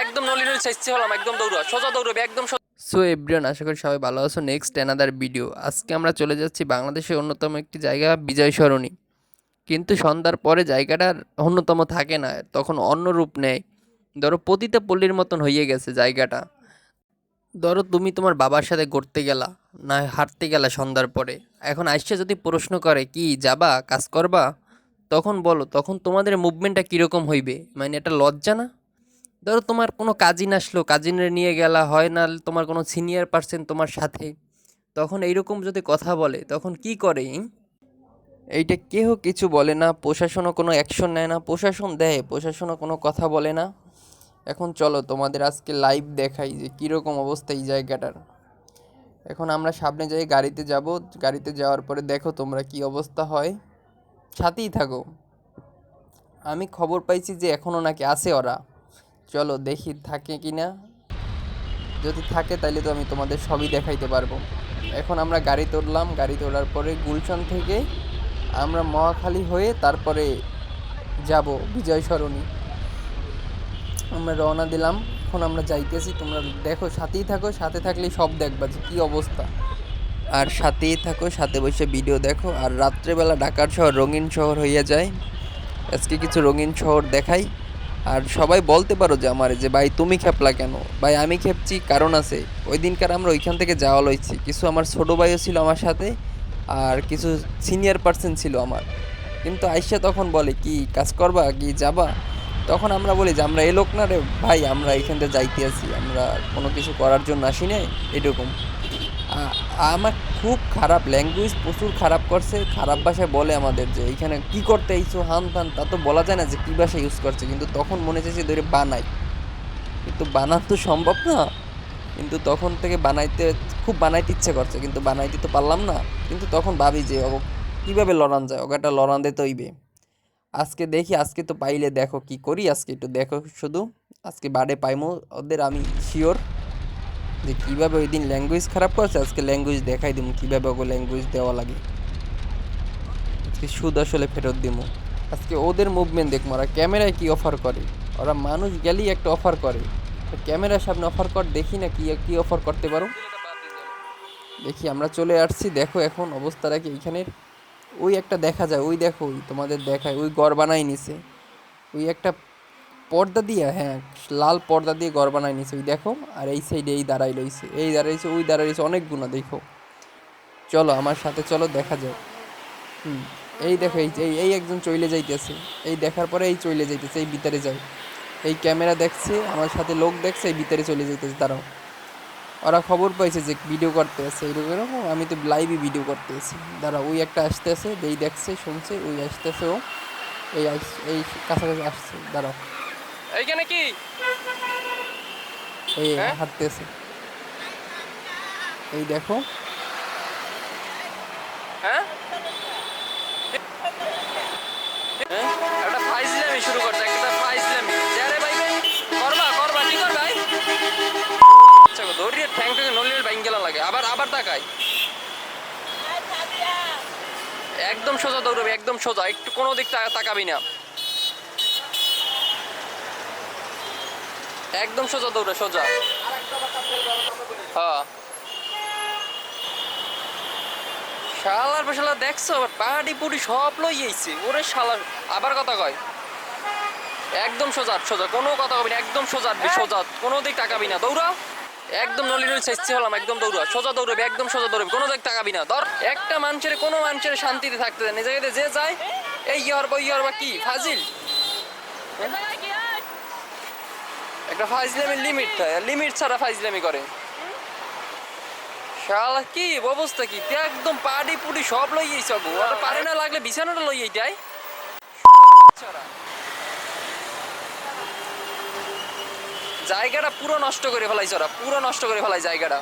একদম নলি চাইছে হলাম, একদম দৌড়া, সোজা দৌড়বে, একদম সো এভরিওয়ান আশা করি সবাই ভালো আছো। নেক্সট অ্যানাদার ভিডিও আজকে আমরা চলে যাচ্ছি বাংলাদেশের অন্যতম একটি জায়গা, বিজয় সরণি। কিন্তু সন্ধ্যার পরে জায়গাটার অন্যতম থাকে না, তখন অন্য রূপ নেয়। ধরো, পতিতা পল্লীর মতন হয়ে গেছে জায়গাটা। ধরো, তুমি তোমার বাবার সাথে ঘুরতে গেলা, না হাঁটতে গেলা সন্ধ্যার পরে। এখন আইসা যদি প্রশ্ন করে, কি, যাবা? কাজ করবা? তখন বলো, তখন তোমাদের মুভমেন্টটা কীরকম হইবে? মানে এটা লজ্জা না? ধরো তোমার কোনো কাজিন আসলো কাজিনের নিয়ে গেলা, হয় না তোমার কোনো সিনিয়র পার্সন তোমার সাথে, তখন এইরকম যদি কথা বলে, তখন কি করে এইটা কেউ কিছু বলে না, প্রশাসনও কোনো অ্যাকশন নেয় না, প্রশাসন দেয়, প্রশাসনও কোনো কথা বলে না। এখন চলো তোমাদের আজকে লাইভ দেখাই যে কীরকম অবস্থা এই জায়গাটার। এখন আমরা সামনে যাই গাড়িতে যাব, গাড়িতে যাওয়ার পরে দেখো তোমরা কি অবস্থা হয়। সাথেই থাকো। আমি খবর পাইছি যে এখনও নাকি আছে ওরা। চলো দেখি থাকে কি না। যদি থাকে তাহলে তো আমি তোমাদের সবই দেখাইতে পারব। এখন আমরা গাড়ি তুললাম, গাড়ি তোলার পরে গুলশান থেকে আমরা মহাখালী হয়ে তারপরে যাব বিজয় সরণি আমরা রওনা দিলাম, এখন আমরা যাইতেছি, তোমরা দেখো, সাথেই থাকো, সাথে থাকলেই সব দেখবা যে কী অবস্থা। আর সাথেই থাকো, সাথে বসে ভিডিও দেখো, আর রাত্রেবেলা ঢাকার শহর রঙিন শহর হইয়া যায়। আজকে কিছু রঙিন শহর দেখাই। আর সবাই বলতে পারো যে আমার যে, ভাই, তুমি খেপলা কেন? ভাই, আমি খেপছি, কারণ আছে। ওই দিনকার আমরা ওইখান থেকে যাওয়া লইছি। কিছু আমার ছোটো ভাইও ছিল আমার সাথে আর কিছু সিনিয়র পার্সন ছিল আমার। কিন্তু আইসা তখন বলে, কি কাজ করবা? কি যাবা? তখন আমরা বলি যে, আমরা এ লোক না রে, ভাই, আমরা এইখান থেকে যাইতে আছি আমরা কোনো কিছু করার জন্য আসি নাই। এরকম। আমার খুব খারাপ ল্যাঙ্গুয়েজ প্রচুর খারাপ করছে, খারাপ ভাষায় বলে আমাদের যে এইখানে কি করতে এইছো, হান তান, তা তো বলা যায় না যে কী ভাষা ইউজ করছে, কিন্তু তখন মনে চাইছে ধরে বানাই। কিন্তু বানান তো সম্ভব না। কিন্তু তখন থেকে বানাইতে, খুব বানাইতে ইচ্ছে করছে, কিন্তু বানাইতে তো পারলাম না। কিন্তু তখন ভাবি যে ও কীভাবে লড়ান যায় ওগাটা লড়ান দিতে হইবে। আজকে দেখি, আজকে তো পাইলে দেখো কি করি, আজকে একটু দেখো শুধু। আজকে বাড়ে পাইমো, ওদের আমি শিওর যে কীভাবে ওই দিন ল্যাঙ্গুয়েজ খারাপ করছে, আজকে ল্যাঙ্গুয়েজ দেখাই দিব কীভাবে ওকে ল্যাঙ্গুয়েজ দেওয়া লাগে। আজকে সুদ আসলে ফেরত দিব আজকে ওদের মুভমেন্ট দেখব ওরা ক্যামেরায় কী অফার করে? ওরা মানুষ গেলেই একটা অফার করে। ক্যামেরার সামনে অফার কর, দেখি না কি, কী অফার করতে পারো। দেখি, আমরা চলে আসছি, দেখো এখন অবস্থাটা কি এইখানের। ওই একটা দেখা যায়, ওই দেখো তোমাদের দেখায়, ওই গড় বানাই নিছে। ওই একটা পর্দা দিয়ে হ্যাঁ লাল পর্দা দিয়ে ঘর বানাই নিছে, ওই দেখো, আর এই সাইডে এই দাঁড়াই রইছে, এই দাঁড়াইছে ওই দাঁড়াই রইছে অনেক গুণা দেখো। চলো, আমার সাথে চলো, দেখা যাক। হুম, এই দেখো, এই এই একজন চলে যাইতেছে, এই দেখার পরে এই চলে যাইতেছে, এই ভিতরে যায় এই ক্যামেরা দেখছে, আমার সাথে লোক দেখছে, এই ভিতরে চলে যাইতেছে, দাঁড়াও। ওরা খবর পাইছে যে ভিডিও করতে আছে এরকম, আমি তো লাইভই ভিডিও করতে আছি দাঁড়া ওই একটা আসতে আছে এই দেখছে, শুনছে, ওই আসতেছে ও, এই আস- এই কাছাকাছি আসছে, দাঁড়াও। এইখানে কি? এই হ্যাঁ? হাঁটতেছে। এই দেখো। হ্যাঁ? হ্যাঁ? একটা ফাইজলামি শুরু করছে একটা ফাইজলামি। যারে ভাই ভাই। করবা করবা। ভাই? আচ্ছা দৌড়িয়ে ঠ্যাং বাইং গেলা লাগে। আবার আবার তাকাই। একদম সোজা দৌড়বে একদম সোজা। একটু কোনো দিক তাকাবি না। একদম সোজা দৌড়ে সোজা। হ্যাঁ। শালার পেশালা দেখছ পাহাড়ি পুরি সব লই আইছে। ওরে শালার আবার কথা কয়। একদম সোজা সোজা কোনো কথা কবি না একদম সোজা সোজা কোনো দিক তাকাবি না দৌড়া। একদম নলি নলি চাইছে হলাম একদম দৌড়া। সোজা দৌড়বে একদম সোজা দৌড়বে কোনো দিক তাকাবি না। ধর একটা মানুষের কোনো মানুষের শান্তিতে থাকতে দেয় না এই জায়গাতে যে যায় এই ইয়ার বা ইয়ার বা কি ফাজিল। একটা ফাইজলামি লিমিট থাকে লিমিট ছাড়া ফাইজলামি করে। শালা, কি অবস্থা কি? তুই একদম পাড়ি পুড়ি সব লই যাইছ গো আর পারে না লাগলে বিছানাটা লই যাই জায়গাটা পুরো নষ্ট করে ফেলাইছ ওরা পুরো নষ্ট করে ফেলাই জায়গাটা।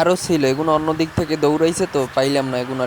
আরও ছিল এগুলো অন্য দিক থেকে দৌড়াইছে তো, পাইলাম না এগুলো